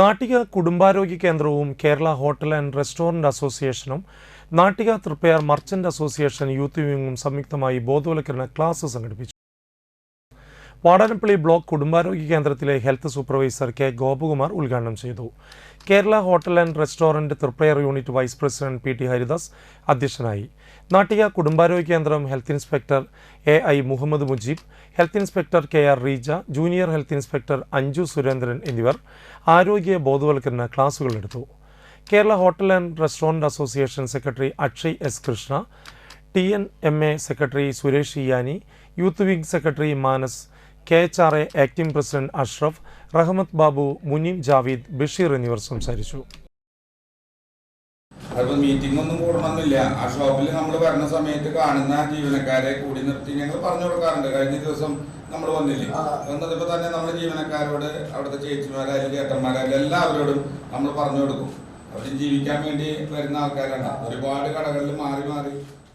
നാട്ടിക കുടുംബാരോഗ്യ കേന്ദ്രവും Kerala hotel and restaurant അസോസിയേഷനും Nattika Thriprayar merchant association youth വിംഗും സംയുക്തമായി ബോധവൽക്കരണ ക്ലാസ് സംഘടിപ്പിച്ചു. വാടാനപ്പള്ളി ബ്ലോക്ക് കുടുംബാരോഗ്യ കേന്ദ്രത്തിലെ ഹെൽത്ത് സൂപ്പർവൈസർ കെ ഗോപകുമാർ ഉദ്ഘാടനം ചെയ്തു. Kerala hotel and restaurant Thriprayar unit vice president P T Haridas അധ്യക്ഷനായി. നാട്ടിക കുടുംബാരോഗ്യ കേന്ദ്രം health inspector A I Muhammad Mujeeb health inspector K R Reeja junior health inspector Anju Surendran എന്നിവർ ആരോഗ്യ ബോധവൽക്കരണ ക്ലാസുകൾ എടുത്തു. Kerala hotel and restaurant association secretary Akshay S Krishna T N M A secretary Suresh Iyani youth wing secretary Manas K H R A acting president Ashraf Rahmath Babu Muneem Javeed Basheer എന്നിവർ സംസാരിച്ചു. അപ്പോൾ meeting ഒന്നും കൂടണമെന്നില്ല. ആ ഷോപ്പിൽ നമ്മൾ വരുന്ന സമയത്ത് കാണുന്ന ജീവനക്കാരെ കൂടി നിർത്തി ഞങ്ങൾ പറഞ്ഞു കൊടുക്കാറുണ്ട്. കഴിഞ്ഞ ദിവസം നമ്മൾ വന്നില്ലേ? വന്നതിപ്പോ തന്നെ നമ്മൾ ജീവനക്കാരോട് അവിടുത്തെ ചേച്ചിമാരായാലും ചേട്ടന്മാരായാലും എല്ലാവരോടും നമ്മൾ പറഞ്ഞു കൊടുക്കും. അവർ ജീവിക്കാൻ വേണ്ടി വരുന്ന ആൾക്കാരാണ്. ഒരുപാട് കടകളിൽ മാറി മാറി